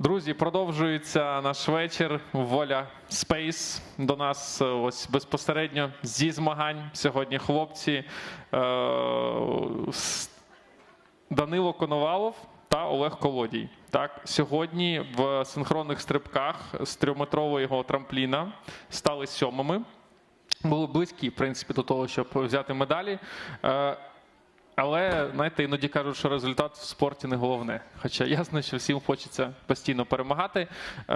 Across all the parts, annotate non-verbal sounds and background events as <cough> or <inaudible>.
Друзі, продовжується наш вечір. Воля Спейс. До нас е, ось безпосередньо зі змагань. Сьогодні хлопці е, Данило Коновалов та Олег Колодій. Так, сьогодні в синхронних стрибках з трьохметрового трампліна стали сьомими. Були близькі, в принципі, до того, щоб взяти медалі. Але знаєте, іноді кажуть, що результат в спорті не головне. Хоча ясно, що всім хочеться постійно перемагати. Е,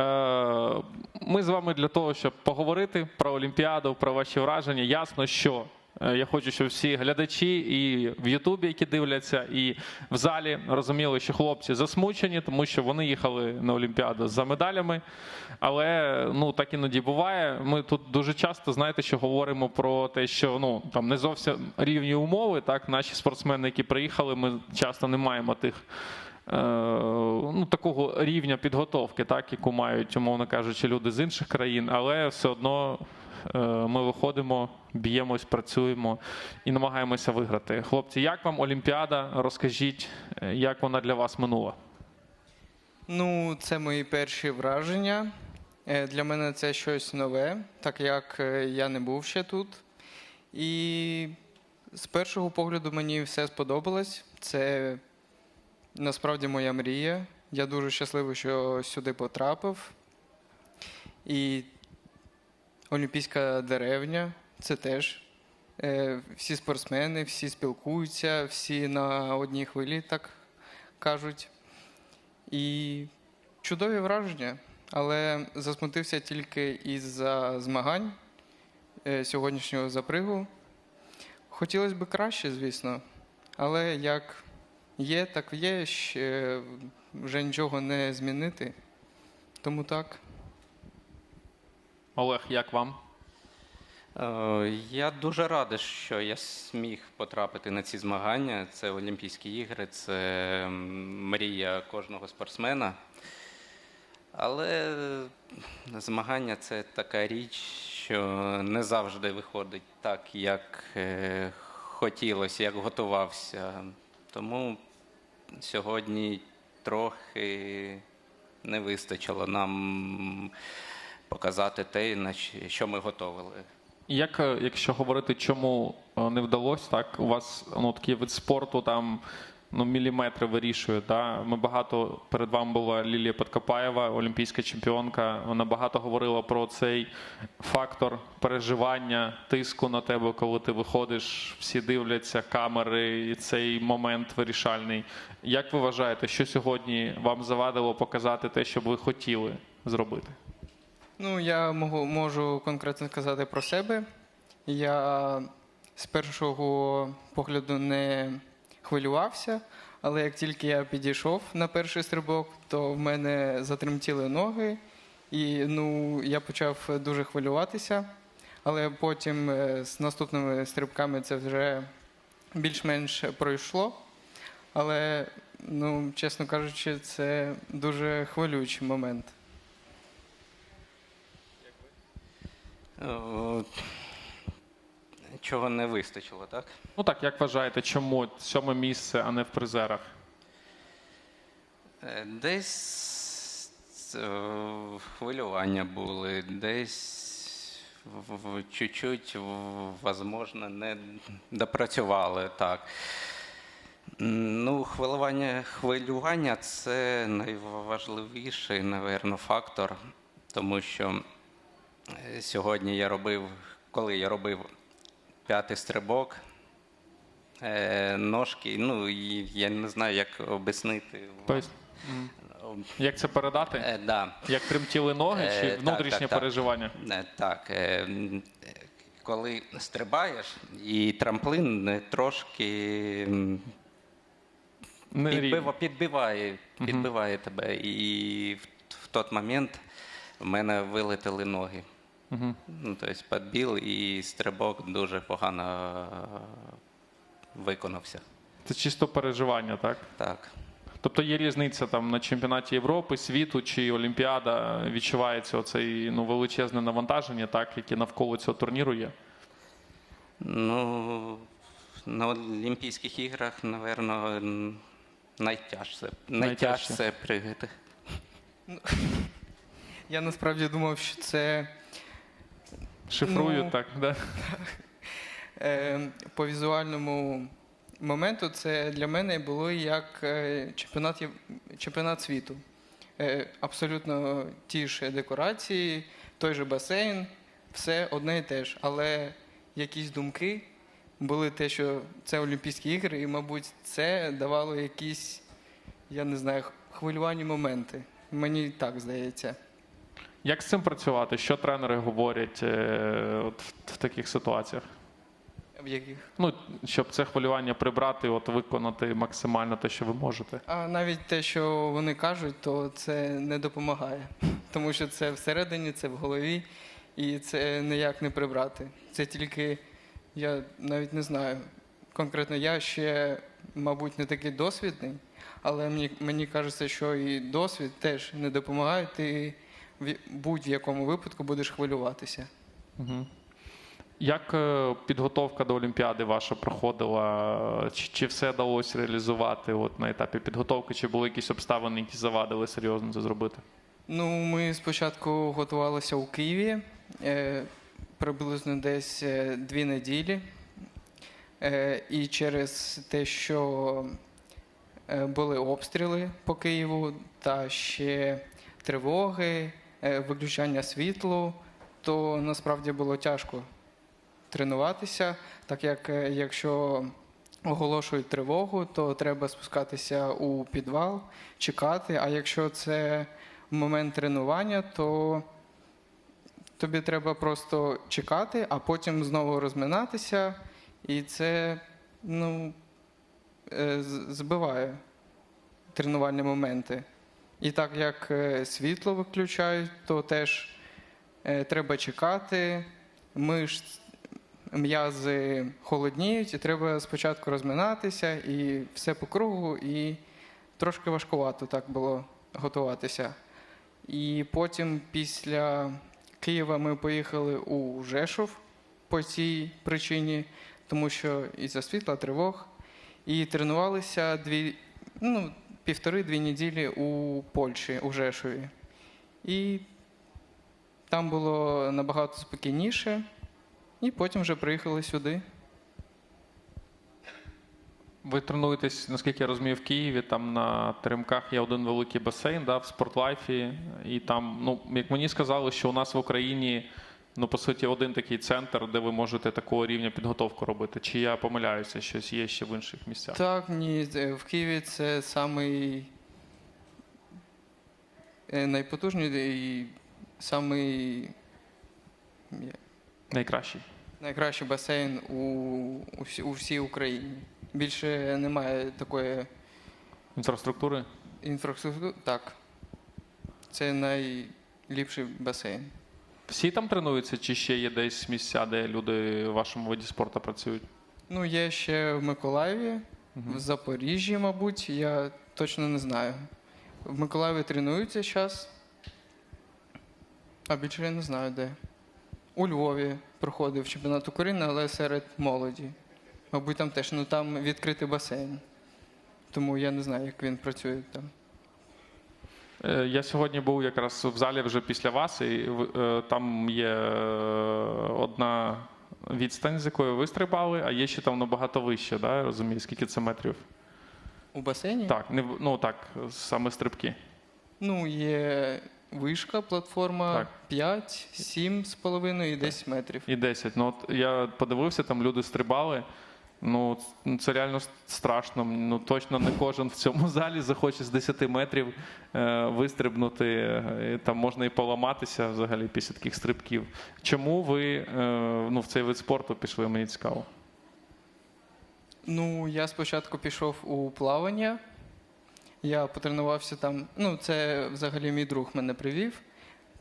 Ми з вами для того, щоб поговорити про Олімпіаду, про ваші враження. Ясно, що я хочу, щоб всі глядачі і в Ютубі, які дивляться, і в залі розуміли, що хлопці засмучені, тому що вони їхали на Олімпіаду за медалями. Але ну так іноді буває. Ми тут дуже часто знаєте, що говоримо про те, що ну там не зовсім рівні умови. Так, наші спортсмени, які приїхали, ми часто не маємо тих. е, Ну, такого рівня підготовки, так, яку мають, умовно кажучи, люди з інших країн, але все одно е, ми виходимо, б'ємось, працюємо і намагаємося виграти. Хлопці, як вам Олімпіада? Розкажіть, е, як вона для вас минула? Ну, це мої перші враження. Е, Для мене це щось нове, так як е, я не був ще тут. І з першого погляду мені все сподобалось. Це насправді моя мрія. Я дуже щасливий, що сюди потрапив. І Олімпійська деревня це теж. Е, Всі спортсмени, всі спілкуються, всі на одній хвилі, так кажуть. І чудові враження, але засмутився тільки із-за змагань е, сьогоднішнього запригу. Хотілося б краще, звісно, але як є, так є, ще вже нічого не змінити. Тому так. Олег, як вам? Е, Я дуже радий, що я зміг потрапити на ці змагання. Це Олімпійські ігри, це мрія кожного спортсмена. Але змагання це така річ, що не завжди виходить так, як е, хотілося, як готувався. Тому сьогодні трохи не вистачило нам показати те, на що ми готовили. Як, е, якщо говорити, чому е, не вдалося, так у вас ну, такий вид спорту там ну, міліметри вирішує. Да? Ми багато перед вами була Лілія Подкопаєва, олімпійська чемпіонка. Вона багато говорила про цей фактор переживання, тиску на тебе, коли ти виходиш, всі дивляться, камери, і цей момент вирішальний. Як ви вважаєте, що сьогодні вам завадило показати те, що ви хотіли зробити? Ну, я можу, можу конкретно сказати про себе. Я з першого погляду не хвилювався, але як тільки я підійшов на перший стрибок, то в мене затремтіли ноги, і ну, я почав дуже хвилюватися. Але потім е, з наступними стрибками це вже більш-менш пройшло. Але, ну, чесно кажучи, це дуже хвилюючий момент. Чого не вистачило, так? Ну так, як вважаєте, чому сьоме місце, а не в призерах? Е, Десь е, хвилювання були, десь чуть-чуть, возможно, не допрацювали так. Ну, хвилювання, хвилювання це найважливіший, напевно, фактор, тому що сьогодні я робив, коли я робив п'ятий стрибок, е, ножки, ну і я не знаю, як об'яснити. Як це передати? Е, да. Як тремтіли ноги Е, чи внутрішнє так, так. переживання? Е, Так. е, е, Коли стрибаєш, і трамплин е, трошки Не підбиває, підбиває тебе. І в, в той момент в мене вилетіли ноги. Ну, тобто підбіл і стрибок дуже погано е, виконався. Це чисто переживання, так? Так. Тобто є різниця там на чемпіонаті Європи, світу чи Олімпіада відчувається оцей ну, величезне навантаження, так, яке навколо цього турніру є. Ну, на Олімпійських іграх, напевно, найтяжче, Найтяжче. найтяжче пригати. <laughs> Я насправді думав, що це Шифрую Ну, так, да? е, по візуальному моменту це для мене було як е, чемпіонат, чемпіонат світу. Е, абсолютно ті ж декорації, той же басейн, все одне і те ж. Але якісь думки були те, що це Олімпійські ігри, і, мабуть, це давало якісь, я не знаю, хвилювані моменти. Мені так здається. Як з цим працювати? Що тренери говорять е, от в, в таких ситуаціях? В яких? Ну, щоб це хвилювання прибрати, от виконати максимально те, що ви можете. А навіть те, що вони кажуть, то це не допомагає. <laughs> Тому що це всередині, це в голові, і це ніяк не прибрати. Це тільки, я навіть не знаю. Конкретно я ще, мабуть, не такий досвідний, але мені, мені кажеться, що і досвід теж не допомагає. Ти в будь-якому випадку будеш хвилюватися. Угу. Як е, підготовка до Олімпіади ваша проходила? Чи, чи все вдалося реалізувати от, на етапі підготовки? Чи були якісь обставини, які завадили серйозно це зробити? Ну, ми спочатку готувалися у Києві е, приблизно десь е, дві неділі. Е, і через те, що е, були обстріли по Києву та ще тривоги, виключання світлу, то насправді було тяжко тренуватися, так як е, якщо оголошують тривогу, то треба спускатися у підвал, чекати. А якщо це момент тренування, то тобі треба просто чекати, а потім знову розминатися, і це ну, е, збиває тренувальні моменти. І так як е, світло виключають, то теж е, треба чекати, миш, м'язи холодніють, і треба спочатку розминатися, і все по кругу, і трошки важкувато так було готуватися. І потім після Києва ми поїхали у Жешов по цій причині, тому що із-за світла тривог. І тренувалися дві, ну, півтори-дві неділі у Польщі, у Жешові. І там було набагато спокійніше. І потім вже приїхали сюди. Ви тренуєтесь, наскільки я розумію, в Києві. Там на теремках є один великий басейн, да, в спортлайфі. І там, ну, як мені сказали, що у нас в Україні, ну, по суті, один такий центр, де ви можете такого рівня підготовку робити. Чи я помиляюся, щось є ще в інших місцях? Так, ні, е, в Києві це самий е, найпотужніший і самий Найкращий. найкращий басейн у, у, всі- у всій Україні. Більше немає такої Інфраструктури? інфраструктури. Так. Це найліпший басейн. Всі там тренуються, чи ще є десь місця, де люди в вашому виді спорту працюють? Ну, є ще в Миколаєві, в Запоріжжі, мабуть, я точно не знаю. В Миколаєві тренуються зараз, а більше я не знаю де. У Львові проходив чемпіонат України, але серед молоді. Мабуть, там теж ну там відкритий басейн. Тому я не знаю, як він працює там. Е, Я сьогодні був якраз в залі вже після вас, і е, там є е, одна відстань, з якої ви стрибали, а є ще там набагато вище, да? я розумію, скільки це метрів? У басейні? Так, не ну так, саме стрибки. Ну, є вишка, платформа Так. 5, 7 з половиною і 10 метрів. І 10. Ну, от я подивився, там люди стрибали. Ну, це реально страшно. Ну, точно не кожен в цьому залі захоче з 10 метрів е, вистрибнути. Е, Там можна і поламатися взагалі після таких стрибків. Чому ви е, ну, в цей вид спорту пішли? Мені цікаво. Ну, я спочатку пішов у плавання. Я потренувався там. Ну, це взагалі мій друг мене привів,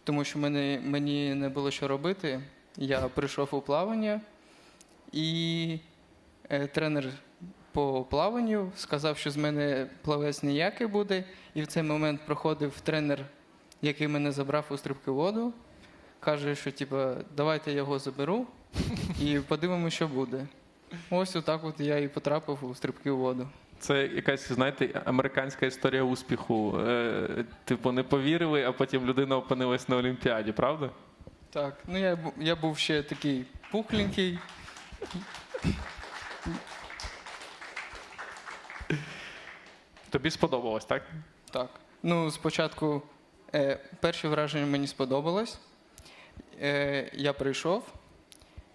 тому що мені, мені не було що робити. Я прийшов у плавання, і тренер по плаванню сказав, що з мене плавець ніякий буде. І в цей момент проходив тренер, який мене забрав у стрибки воду. Каже, що типа, давайте я його заберу і подивимося, що буде. Ось отак от я і потрапив у стрибки у воду. Це якась, знаєте, американська історія успіху. Е, типу, не повірили, а потім людина опинилась на Олімпіаді, правда? Так, ну я, я був ще такий пухленький. Тобі сподобалось, так? Так. Ну, спочатку е, перше враження мені сподобалось. Е, я прийшов.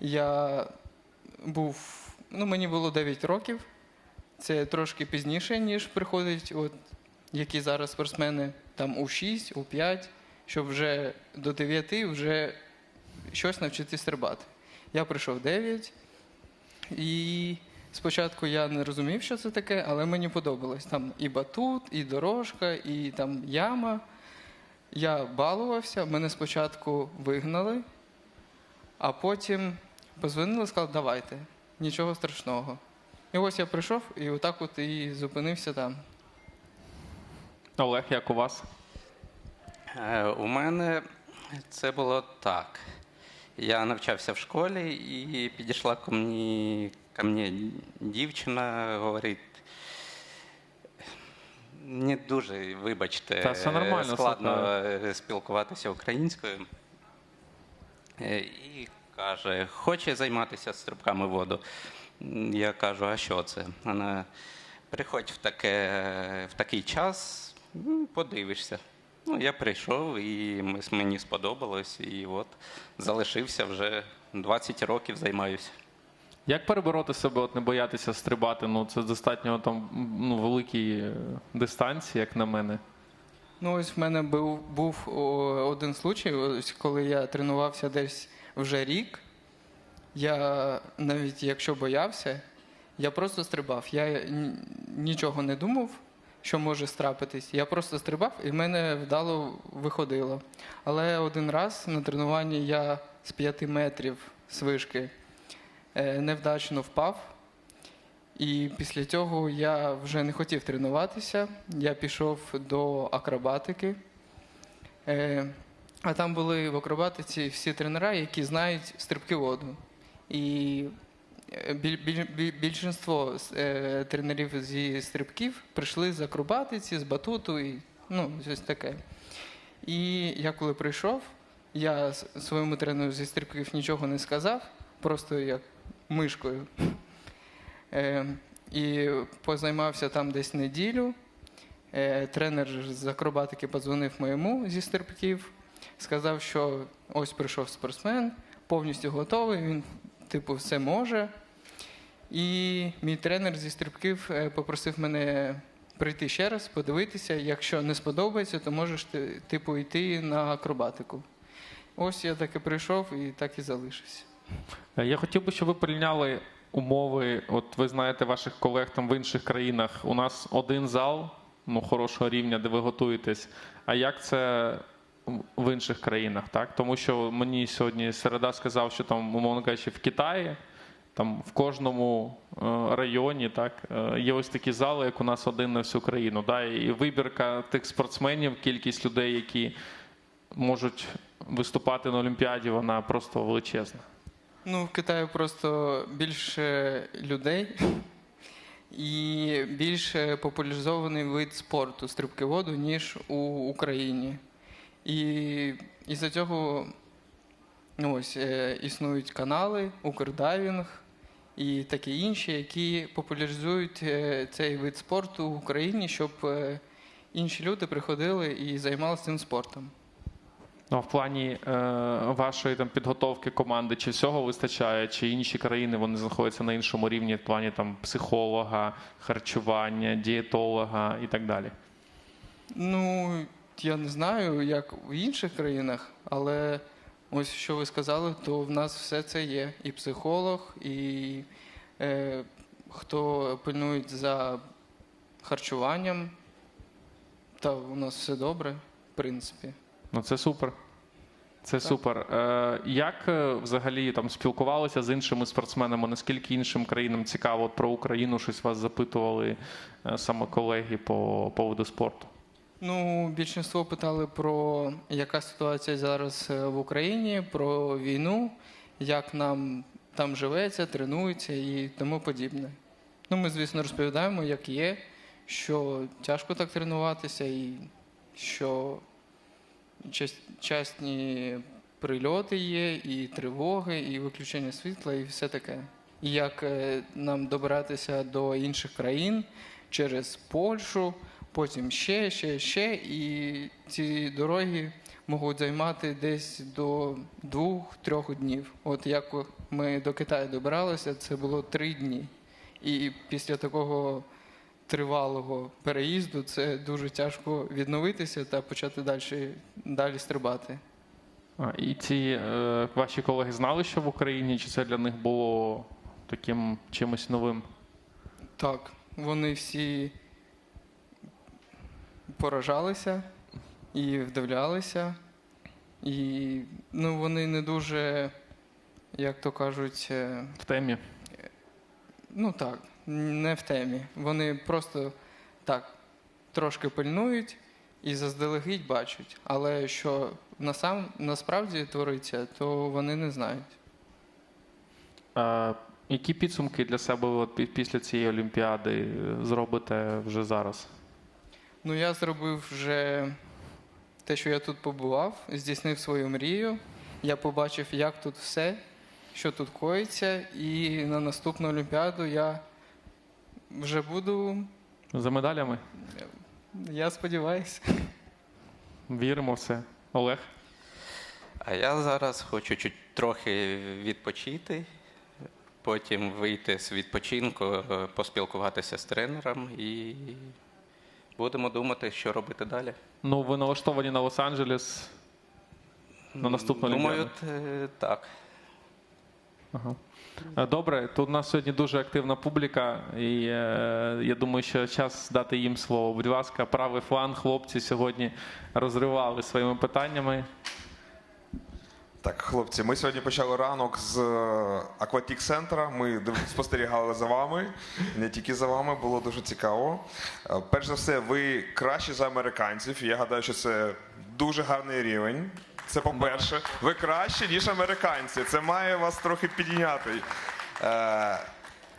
Я був. Ну, мені було 9 років. Це трошки пізніше, ніж приходять, от, які зараз спортсмени, там у 6, у 5, щоб вже до 9 вже щось навчитись стрибати. Я прийшов 9, і спочатку я не розумів, що це таке, але мені подобалось. Там і батут, і дорожка, і там яма. Я балувався, мене спочатку вигнали, а потім позвонили, сказали, давайте, нічого страшного. І ось я прийшов і отак от і зупинився там. Олег, як у вас? Е, У мене це було так. Я навчався в школі і підійшла ко мені, ко мені дівчина, говорить. Не дуже, вибачте, Та все нормально, складно слухаю. е, спілкуватися українською. Е, І каже, хоче займатися стрибками воду. Я кажу, а що це? Вона приходь в, таке, в такий час, подивишся. Ну, я прийшов, і мені сподобалось, і от залишився вже 20 років займаюся. Як перебороти себе, от не боятися стрибати? Ну, це достатньо там ну, великі е, дистанції, як на мене. Ну, ось в мене був, був о, один случай, ось коли я тренувався десь вже рік. Я навіть якщо боявся, я просто стрибав. Я н- нічого не думав, що може страпитись. Я просто стрибав і в мене вдало виходило. Але один раз на тренуванні я з 5 метрів з е, невдачно впав. І після цього я вже не хотів тренуватися. Я пішов до акробатики. Е, а там були в акробатиці всі тренера, які знають стрибки воду. І біль, біль, біль, більшинство е, тренерів зі стрибків прийшли з акробатиці, з батуту і ну, щось таке. І я коли прийшов, я своєму тренеру зі стрибків нічого не сказав, просто як мишкою. Е, і позаймався там десь неділю. Е, тренер з акробатики подзвонив моєму зі стрибків, сказав, що ось прийшов спортсмен, повністю готовий, він, типу, все може. І мій тренер зі стрибків е, попросив мене прийти ще раз, подивитися. Якщо не сподобається, то можеш ти- типу йти на акробатику. Ось я так і прийшов і так і залишився. Е, Я хотів би, щоб ви порівняли умови. От ви знаєте ваших колег там в інших країнах. У нас один зал ну, хорошого рівня, де ви готуєтесь. А як це в інших країнах? Так? Тому що мені сьогодні середа сказав, що там, умовно кажучи, в Китаї. Там в кожному е, районі так е, є ось такі зали, як у нас один на всю країну. Да? І вибірка тих спортсменів, кількість людей, які можуть виступати на Олімпіаді, вона просто величезна. Ну, в Китаї просто більше людей <laughs> і більш популяризований вид спорту стрибки воду, ніж у Україні. І із-за цього ну, ось, е, існують канали, Укрдайвінг і такі інші, які популяризують е, цей вид спорту в Україні, щоб е, інші люди приходили і займалися цим спортом. Ну, а в плані е, вашої там підготовки команди, чи всього вистачає, чи інші країни вони знаходяться на іншому рівні в плані там психолога, харчування, дієтолога і так далі. Ну, я не знаю, як в інших країнах, але ось що ви сказали, то в нас все це є. І психолог, і е, хто пильнує за харчуванням. Та у нас все добре, в принципі. Ну це супер. Це супер. Е, як е, взагалі там спілкувалися з іншими спортсменами? Наскільки іншим країнам цікаво От про Україну щось вас запитували е, саме колеги по, по виду спорту? Ну, більшинство питали про яка ситуація зараз е, в Україні, про війну, як нам там живеться, тренується і тому подібне. Ну, ми, звісно, розповідаємо, як є, що тяжко так тренуватися, і що час- частні прильоти є, і тривоги, і виключення світла, і все таке. І як е, нам добиратися до інших країн через Польщу, потім ще, ще, ще. І ці дороги можуть займати десь до двох-трьох днів. От як ми до Китаю добиралися, це було три дні. І після такого тривалого переїзду це дуже тяжко відновитися та почати далі, далі стрибати. А, і ці е, ваші колеги знали, що в Україні, чи це для них було таким чимось новим? Так, вони всі поражалися і вдивлялися, і ну, вони не дуже, як то кажуть, е, В темі? ну так, не в темі. Вони просто так трошки пильнують і заздалегідь бачать. Але що насам, насправді твориться, то вони не знають. Е, які підсумки для себе от пі- після цієї Олімпіади е, зробите вже зараз? Ну, я зробив вже те, що я тут побував, здійснив свою мрію. Я побачив, як тут все, що тут коїться, і на наступну Олімпіаду я вже буду, За медалями? я сподіваюся. Віримо в це. Олег? А я зараз хочу чуть трохи відпочити, потім вийти з відпочинку, е, поспілкуватися з тренером і будемо думати, що робити далі. Ну, ви налаштовані на Лос-Анджелес на наступну Думаю, так. Ага. Е, Добре, тут у нас сьогодні дуже активна публіка, і е, я думаю, що час дати їм слово. Будь ласка, правий фланг, хлопці сьогодні розривали своїми питаннями. Так, хлопці, ми сьогодні почали ранок з Акватік Центра. Ми спостерігали за вами, не тільки за вами, було дуже цікаво. Е, Перш за все, ви кращі за американців. Я гадаю, що це дуже гарний рівень. Це по-перше, ви кращі, ніж американці. Це має вас трохи підняти. Е,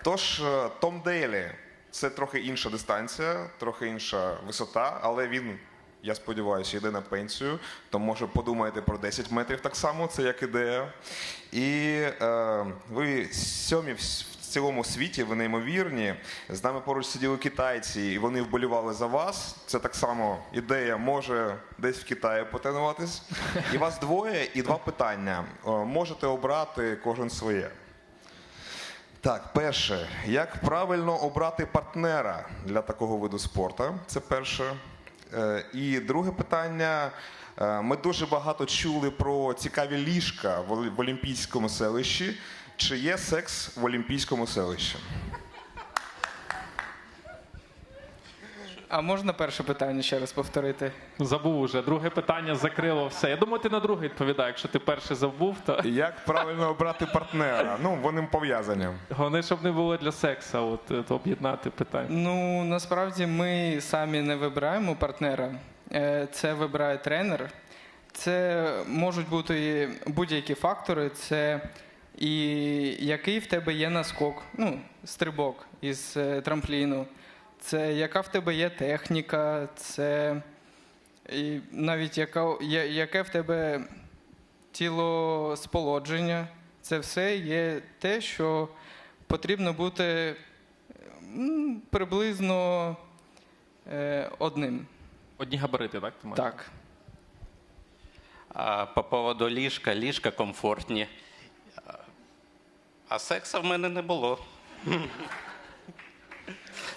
Тож, е, Том Дейлі це трохи інша дистанція, трохи інша висота, але він я сподіваюся, йде на пенсію, то може подумаєте про 10 метрів так само, це як ідея. І е, ви сьомі в цілому світі, ви неймовірні. З нами поруч сиділи китайці, і вони вболівали за вас. Це так само ідея, може десь в Китаї потренуватись. І вас двоє, і два питання. Е, можете обрати кожен своє. Так, перше, як правильно обрати партнера для такого виду спорту? Це перше. Е, І друге питання. Е, Ми дуже багато чули про цікаві ліжка в Олімпійському селищі. Чи є секс в Олімпійському селищі? А можна перше питання ще раз повторити? Забув уже. Друге питання закрило все. Я думаю, ти на друге відповідає. Якщо ти перше забув, то Як правильно обрати партнера? Ну, вони пов'язані. головне, щоб не було для секса. От е, то об'єднати питання. Ну, насправді ми самі не вибираємо партнера. Е, Це вибирає тренер. Це можуть бути будь-які фактори. Це і який в тебе є наскок, ну, стрибок із е, трампліну, це яка в тебе є техніка, це і навіть яка, я- яке в тебе тілосполодження. Це все є те, що потрібно бути приблизно е, одним. Одні габарити, так? Ти маєш? Так. А по поводу ліжка, ліжка комфортні. А- А секса в мене не було.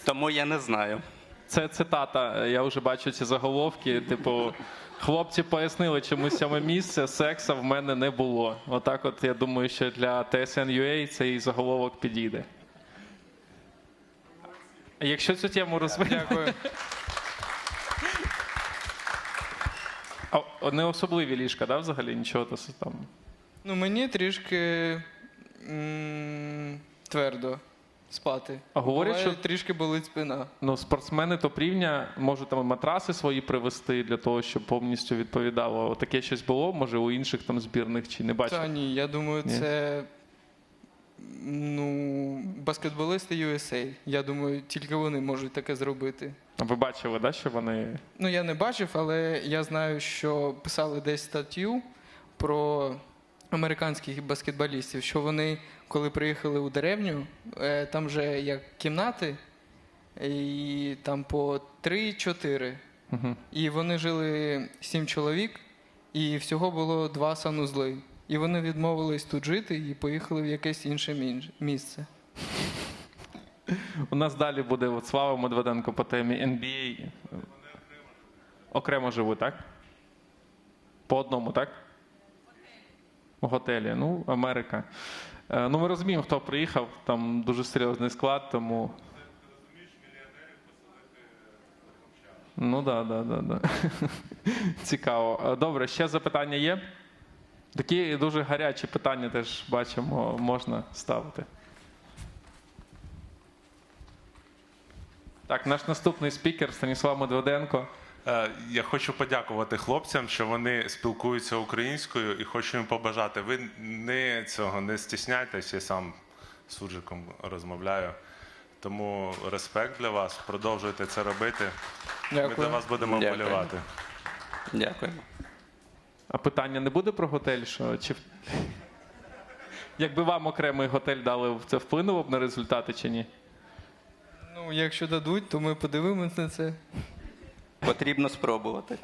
Тому я не знаю. Це цитата. Я вже бачу ці заголовки. Типу, хлопці пояснили, чому сьоме місце секса в мене не було. Отак, от я думаю, що для TSN.ua цей заголовок підійде. А Якщо цю тему розвинути, а не особливі ліжка, да, взагалі нічого то там. Ну, мені трішки м, твердо спати. А говорять, Буває, що- трішки болить спина. Ну, спортсмени топ-рівня можуть там матраси свої привезти для того, щоб повністю відповідало. Таке щось було, може, у інших там збірних чи не бачив. Та ні, я думаю, Ні? це Ну, баскетболисти USA. Я думаю, тільки вони можуть таке зробити. А Ви бачили, да, що вони. Ну, я не бачив, але я знаю, що писали десь статтю про американських баскетболістів, що вони, коли приїхали у деревню, е, там вже як кімнати, і там по 3-4. Угу. І вони жили сім чоловік, і всього було два санузли. І вони відмовились тут жити і поїхали в якесь інше місце. У нас далі буде от Слава Медведенко по темі NBA. Окремо живуть, так? По одному, так? У готелі. Ну, Америка. Е, Ну, ми розуміємо, хто приїхав, там дуже серйозний склад, тому. Ну да, да, да, да. <laughs> Цікаво. Е, Добре, ще запитання є? Такі дуже гарячі питання теж бачимо, можна ставити. Так, наш наступний спікер Станіслав Медведенко. Е, Я хочу подякувати хлопцям, що вони спілкуються українською і хочу їм побажати. Ви не цього не стісняйтесь, я сам з суджиком розмовляю. Тому респект для вас. Продовжуйте це робити. Ми Дякую. для вас будемо Дякую. вболівати. Дякую. А питання не буде про готель? Що, чи... Якби вам окремий готель дали, це вплинуло б на результати чи ні? Ну, якщо дадуть, то ми подивимося на це. Потрібно спробувати.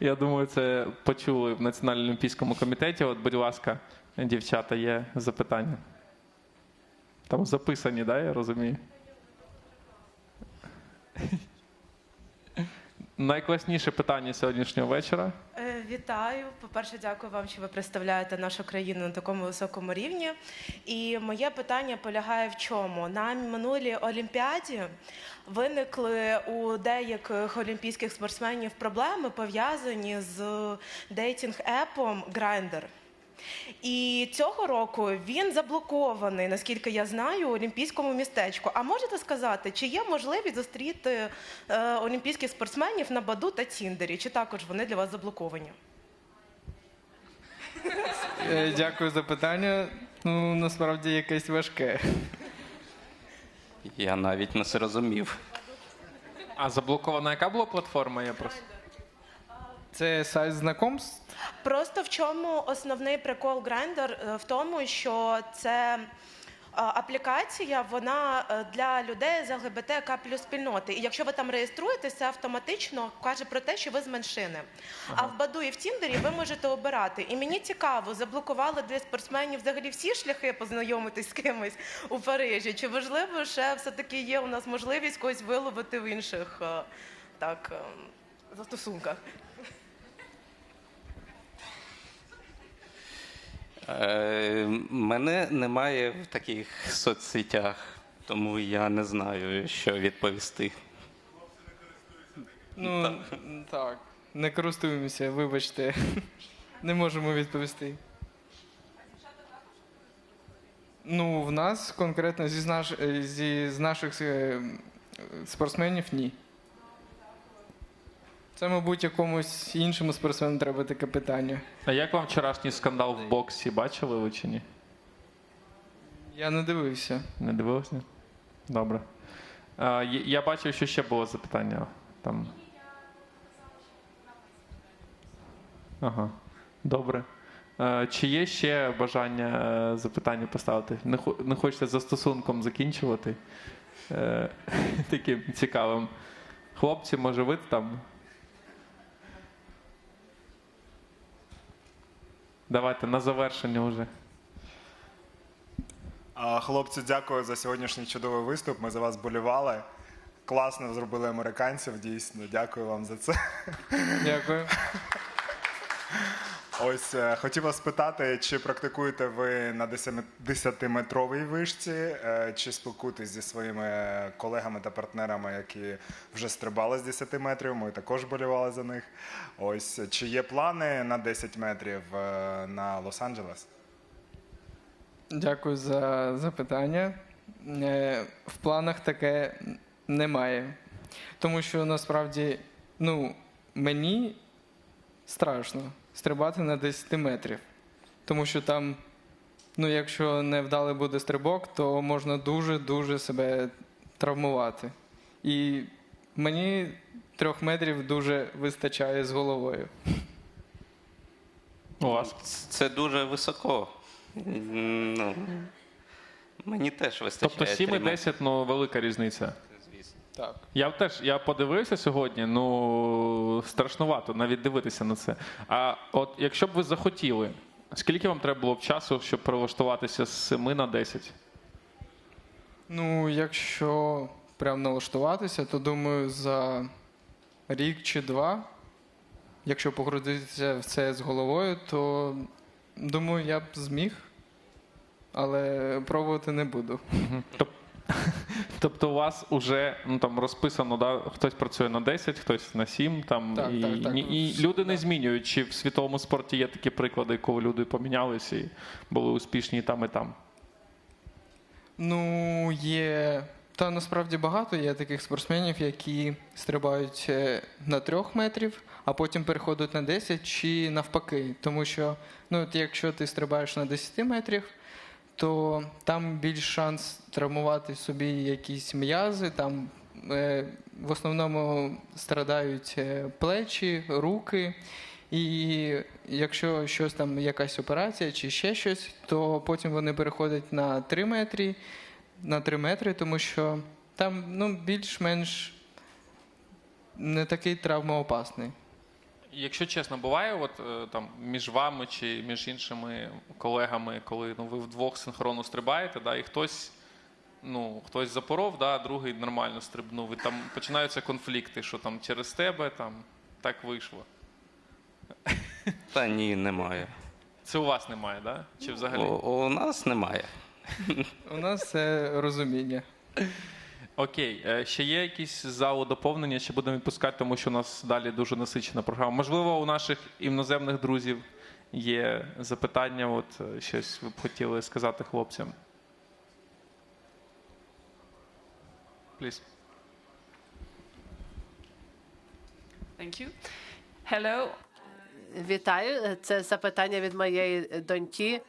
Я думаю, це почули в Національному олімпійському комітеті. От, будь ласка, дівчата, є запитання. Там записані, да, я розумію. Найкласніше питання сьогоднішнього вечора. Вітаю. По-перше, дякую вам, що ви представляєте нашу країну на такому високому рівні. І моє питання полягає в чому? На минулій Олімпіаді виникли у деяких олімпійських спортсменів проблеми пов'язані з дейтінг-епом Grindr. І цього року він заблокований, наскільки я знаю, у олімпійському містечку. А можете сказати, чи є можливість зустріти е, олімпійських спортсменів на Баду та Тіндері? Чи також вони для вас заблоковані? Е, Дякую за питання. Ну, насправді якесь важке. Я навіть не зрозумів. А заблокована яка була платформа? Я просто. Це сайт знакомств. Просто в чому основний прикол Grindr? Е, В тому, що це е, аплікація, вона е, для людей з ЛГБТК плюс спільноти. І якщо ви там реєструєтеся, автоматично каже про те, що ви з меншини. А в Баду і в Тіндері ви можете обирати. І мені цікаво, заблокували для спортсменів взагалі всі шляхи познайомитись з кимось у Парижі. Чи важливо ще все-таки є у нас можливість когось виловити в інших так, застосунках? Мене немає в таких соцсетях, тому я не знаю, що відповісти. Ну, так. так. Не користуємося, вибачте. Не можемо відповісти. Ну, в нас конкретно зі, з наш, е, зі, з наших е, спортсменів ні. Це, мабуть, якомусь іншому спортсмену треба таке питання. А як вам вчорашній скандал в боксі? Бачили ви чи ні? Я не дивився. Не дивилися? Добре. А, є- я бачив, що ще було запитання. Там. Ага. Добре. Е, Чи є ще бажання е, запитання поставити? Не, хо- не хочете за стосунком закінчувати? Е, <laughs> Таким цікавим. Хлопці, може, ви там? Давайте на завершення вже. Хлопці, дякую за сьогоднішній чудовий виступ. Ми за вас болівали. Класно зробили американців, дійсно. Дякую вам за це. Дякую. Ось е, хотів вас спитати, чи практикуєте ви на 10-метровій вишці, е, чи спілкуєтесь зі своїми колегами та партнерами, які вже стрибали з 10 метрів. Ми також болівали за них. Ось чи є плани на 10 метрів е, на Лос-Анджелес? Дякую за запитання. В планах таке немає. Тому що насправді, ну, мені страшно стрибати на 10 метрів. Тому що там Ну, якщо невдалий буде стрибок, то можна дуже-дуже себе травмувати. І мені трьох метрів дуже вистачає з головою. У вас? Це дуже високо. Ну, мені теж вистачає. Тобто 7 і 10, ну велика різниця. Так. Я теж я подивився сьогодні, ну страшнувато навіть дивитися на це. А от якщо б ви захотіли, скільки вам треба було б часу, щоб прилаштуватися з 7 на 10? Ну, якщо прям налаштуватися, то думаю, за рік чи два, якщо погрузитися в це з головою, то думаю, я б зміг, але пробувати не буду. Тоб- Тобто у вас вже ну там розписано, да, хтось працює на 10, хтось на 7, там Так, і, так, так. і люди не змінюють. Чи в світовому спорті є такі приклади, коли люди помінялися і були успішні і там, і там. Ну, є. Та насправді багато є таких спортсменів, які стрибають е, на трьох метрів, а потім переходять на 10 чи навпаки. Тому що, ну, от якщо ти стрибаєш на 10 метрів, то там більш шанс травмувати собі якісь м'язи. Там е, в основному страдають е, плечі, руки. І якщо щось там, якась операція чи ще щось, то потім вони переходять на 3 метри, на 3 метри, тому що там ну, більш-менш не такий травмоопасний. Якщо чесно, буває, от е, там між вами чи між іншими колегами, коли ну, ви вдвох синхронно стрибаєте, да, і хтось, ну, хтось запоров, да, а другий нормально стрибнув. І там починаються конфлікти, що там через тебе там так вийшло. <laughs> Та ні, немає. Це у вас немає, да? Чи взагалі? У, у нас немає. У нас це розуміння. Окей, е, ще є якісь залу доповнення, ще будемо відпускати, тому що у нас далі дуже насичена програма. Можливо, у наших іноземних друзів є запитання, от е, щось ви б хотіли сказати хлопцям. Please. Thank you. Hello. Вітаю. Це запитання від моєї доньки.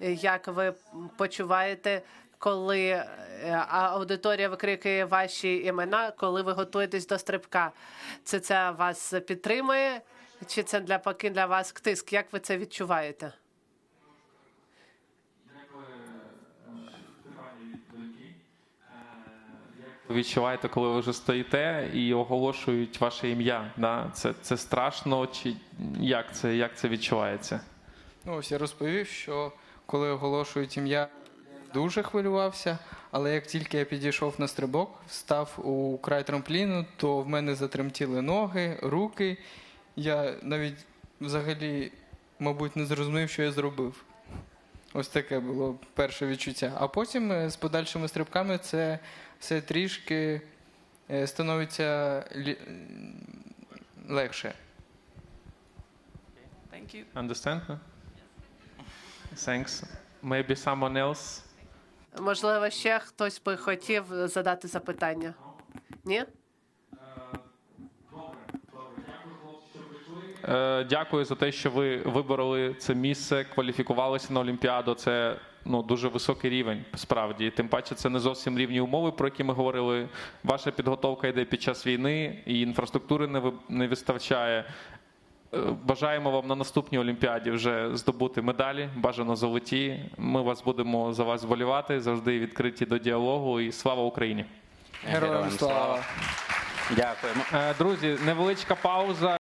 Як ви почуваєте, коли е, аудиторія викрикує ваші імена, коли ви готуєтесь до стрибка? Це це вас підтримує? Чи це для поки для вас тиск? Як ви це відчуваєте? Ви відчуваєте, коли ви вже стоїте і оголошують ваше ім'я? Да? Це, це страшно, чи як це, як це відчувається? Ну, ось я розповів, що коли оголошують ім'я, дуже хвилювався, але як тільки я підійшов на стрибок, став у край трампліну, то в мене затремтіли ноги, руки. Я навіть взагалі, мабуть, не зрозумів, що я зробив. Ось таке було перше відчуття. А потім е, з подальшими стрибками це все трішки е, становиться лі- легше. Thank you. Understand? Thanks. Maybe someone else? Можливо, ще хтось би хотів задати запитання? Ні? Е, Дякую за те, що ви вибороли це місце, кваліфікувалися на Олімпіаду. Це ну дуже високий рівень, справді. Тим паче, це не зовсім рівні умови, про які ми говорили. Ваша підготовка йде під час війни, і інфраструктури не ви- не вистачає. Е, Бажаємо вам на наступній Олімпіаді вже здобути медалі, бажано золоті. Ми вас будемо за вас вболівати, завжди відкриті до діалогу. І слава Україні! Героям слава. Дякуємо. Е, Друзі, невеличка пауза.